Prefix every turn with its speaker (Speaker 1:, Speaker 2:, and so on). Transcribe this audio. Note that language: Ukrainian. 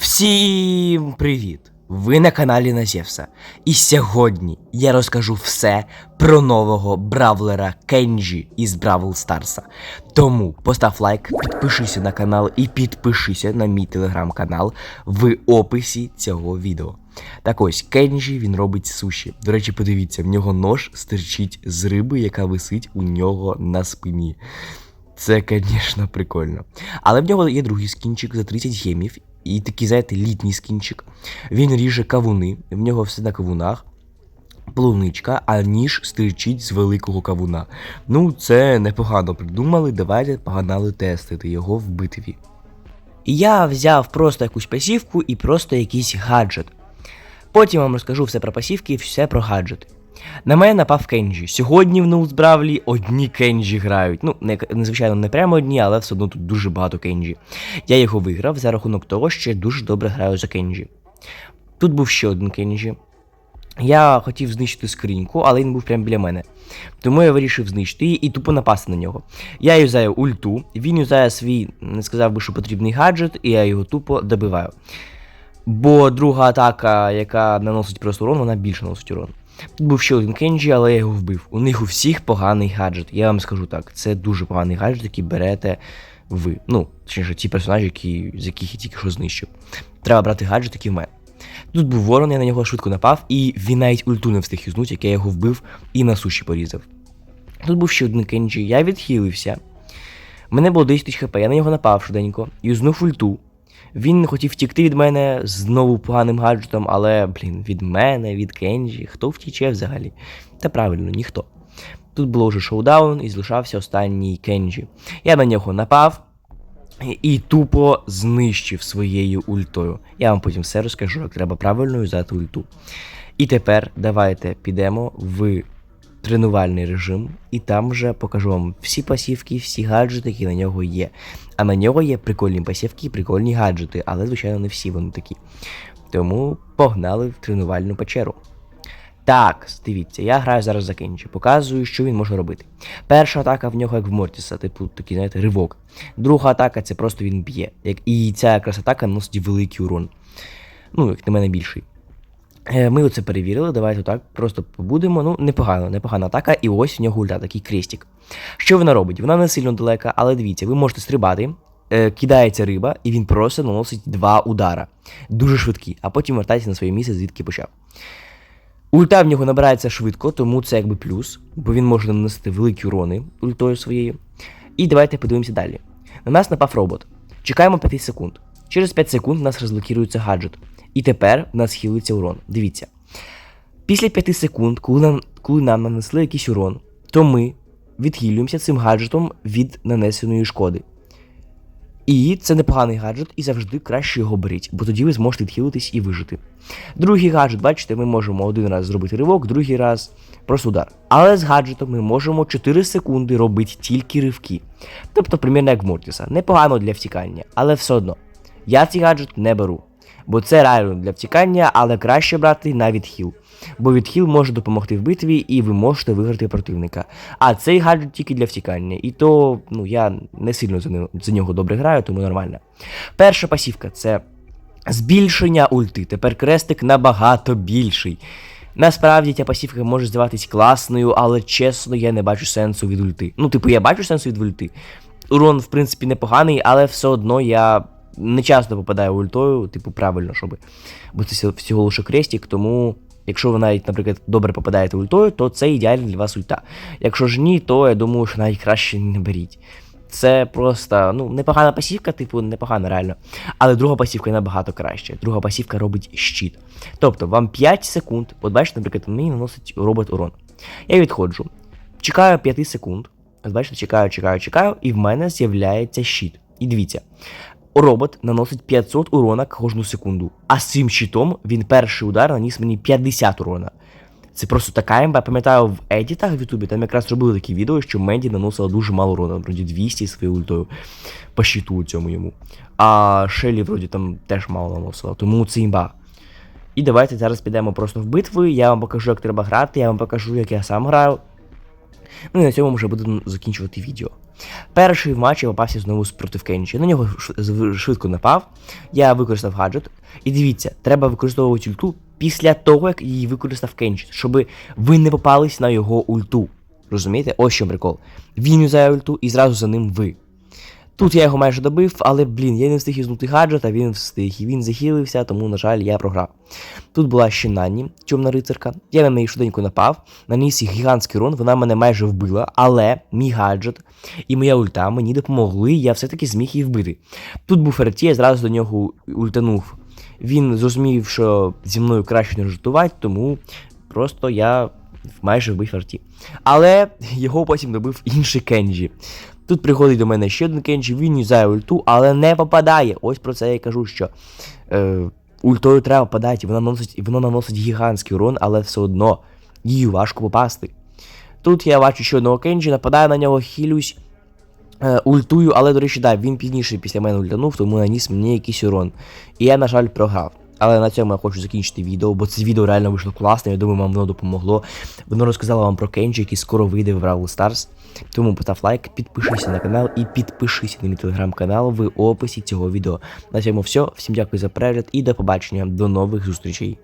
Speaker 1: Всім привіт! Ви на каналі Назєвса. І сьогодні я розкажу все про нового бравлера Кенджі із Бравл Старса. Тому постав лайк, підпишися на канал і підпишися на мій телеграм-канал в описі цього відео. Так ось Кенджі він робить суші. До речі, подивіться, в нього нож стирчить з риби, яка висить у нього на спині. Це, звісно, прикольно. Але в нього є другий скінчик за 30 гемів, і такий, знаєте, літній скінчик. Він ріже кавуни, в нього все на кавунах. Полуничка, а ніж стрічить з великого кавуна. Ну, це непогано придумали, давайте погнали тестити його в битві. І я взяв просто якусь пасівку і просто якийсь гаджет. Потім вам розкажу все про пасівки і все про гаджети. На мене напав Кенджі. Сьогодні в Ноутс Бравлі одні Кенджі грають. Ну, не, звичайно, не прямо одні, але все одно тут дуже багато Кенджі. Я його виграв за рахунок того, що я дуже добре граю за Кенджі. Тут був ще один Кенджі. Я хотів знищити скриньку, але він був прямо біля мене. Тому я вирішив знищити її і тупо напасти на нього. Я юзаю ульту, він юзає свій, не сказав би, що потрібний гаджет, і я його тупо добиваю. Бо друга атака, яка наносить просто урон, вона більше наносить урон. Тут був ще один Кенджі, але я його вбив. У них у всіх поганий гаджет. Я вам скажу так, це дуже поганий гаджет, який берете ви. Ну, точніше, ті персонажі, які, з яких я тільки що знищив. Треба брати гаджет, який в мене. Тут був ворон, я на нього швидко напав, і він навіть ульту не встиг юзнуть, як я його вбив і на суші порізав. Тут був ще один Кенджі, я відхилився. Мене було 10 тисяч хп, я на нього напав швиденько, юзнув ульту. Він хотів втікти від мене знову поганим гаджетом, але, блін, від мене, від Кенджі, хто втіче взагалі? Та правильно, ніхто. Тут було вже шоудаун і залишався останній Кенджі. Я на нього напав і, тупо знищив своєю ультою. Я вам потім все розкажу, як треба правильно юзати ульту. І тепер давайте підемо в тренувальний режим, і там вже покажу вам всі пасівки, всі гаджети, які на нього є. А на нього є прикольні пасівки і прикольні гаджети, але, звичайно, не всі вони такі. Тому погнали в тренувальну печеру. Так, дивіться, я граю зараз за Кенджі, показую, що він може робити. Перша атака в нього, як в Мортіса, типу такий, знаєте, ривок. Друга атака це просто він б'є. І ця якраз атака наносить великий урон. Ну, як на мене більший. Е, Ми оце перевірили, давайте так, просто побудемо. Ну, непогано, непогана атака, і ось в нього ульта, такий крестик. Що вона робить? Вона не сильно далека, але дивіться, ви можете стрибати, е, кидається риба, і він просто наносить два удара. Дуже швидкі, а потім вертається на своє місце, звідки почав. Ульта в нього набирається швидко, тому це якби плюс, бо він може наносити великі урони ультою своєю. І давайте подивимося далі. На нас напав робот. Чекаємо 5 секунд. Через 5 секунд у нас розблокірується гаджет. І тепер в нас хилиться урон. Дивіться. Після 5 секунд, коли нам, коли нам нанесли якийсь урон, то ми відхилюємося цим гаджетом від нанесеної шкоди. І це непоганий гаджет, і завжди краще його беріть, бо тоді ви зможете відхилитись і вижити. Другий гаджет, бачите, ми можемо один раз зробити ривок, другий раз просто удар. Але з гаджетом ми можемо 4 секунди робити тільки ривки. Тобто, примірно як в Мортіса. Непогано для втікання, але все одно. Я цей гаджет не беру. Бо це реально для втікання, але краще брати на відхил. Бо відхил може допомогти в битві, і ви можете виграти противника. А цей гаджет тільки для втікання. І то ну, я не сильно за, нього, за нього добре граю, тому нормально. Перша пасівка це збільшення ульти. Тепер крестик набагато більший. Насправді ця пасівка може здаватись класною, але чесно, я не бачу сенсу від ульти. Ну, типу, я бачу сенсу від ульти. Урон, в принципі, непоганий, але все одно я не часто попадаю ультою, типу, правильно, щоб. Бо всього лише крестик, тому. Якщо ви навіть, наприклад, добре попадаєте ультою, то це ідеально для вас ульта. Якщо ж ні, то я думаю, що навіть краще не беріть. Це просто ну, непогана пасівка, типу, непогана реально. Але друга пасівка набагато краще. Друга пасівка робить щит. Тобто вам 5 секунд, от бачите, наприклад, мені наносить робот урон. Я відходжу, чекаю 5 секунд. От бачите, чекаю, чекаю, чекаю, і в мене з'являється щит. І дивіться, робот наносить 500 урона кожну секунду. А з цим щитом він перший удар наніс мені 50 урона. Це просто така імба. Я пам'ятаю, в едітах в Ютубі там якраз робили такі відео, що Менді наносила дуже мало урона, вроді 200 своєю ультою по щиту цьому йому. А Шелі, вроді, там теж мало наносила, тому це імба. І давайте зараз підемо просто в битву. Я вам покажу, як треба грати, я вам покажу, як я сам граю. Ну і на цьому вже будемо закінчувати відео. Перший в матчі попався знову проти Кенчі. На нього швидко напав. Я використав гаджет. І дивіться, треба використовувати ульту після того, як її використав Кенчі, щоб ви не попались на його ульту. Розумієте? Ось що прикол. Він юзає ульту і зразу за ним ви. Тут я його майже добив, але блін, я не встиг ізнути гаджет, а він встиг. І він захилився, тому, на жаль, я програв. Тут була ще Нані, темна рицарка. Я на неї швиденько напав, наніс їй гігантський рун, вона мене майже вбила, але мій гаджет і моя ульта мені допомогли, я все-таки зміг її вбити. Тут був Ферті, я зразу до нього ультанув. Він зрозумів, що зі мною краще не жартувати, тому просто я майже вбив Ферті. Але його потім добив інший Кенджі. Тут приходить до мене ще один Кенджі, він юзає ульту, але не попадає. Ось про це я й кажу, що е, ультою треба попадати, вона наносить, і воно наносить гігантський урон, але все одно її важко попасти. Тут я бачу ще одного Кенджі, нападаю на нього, хілюсь, е, ультую, але, до речі, да, він пізніше після мене ультанув, тому наніс мені якийсь урон. І я, на жаль, програв. Але на цьому я хочу закінчити відео, бо це відео реально вийшло класне, я думаю, вам воно допомогло. Воно розказало вам про Кенджі, який скоро вийде в Brawl Stars. Тому постав лайк, підпишися на канал і підпишися на мій телеграм-канал в описі цього відео. На цьому все. Всім дякую за перегляд і до побачення. До нових зустрічей.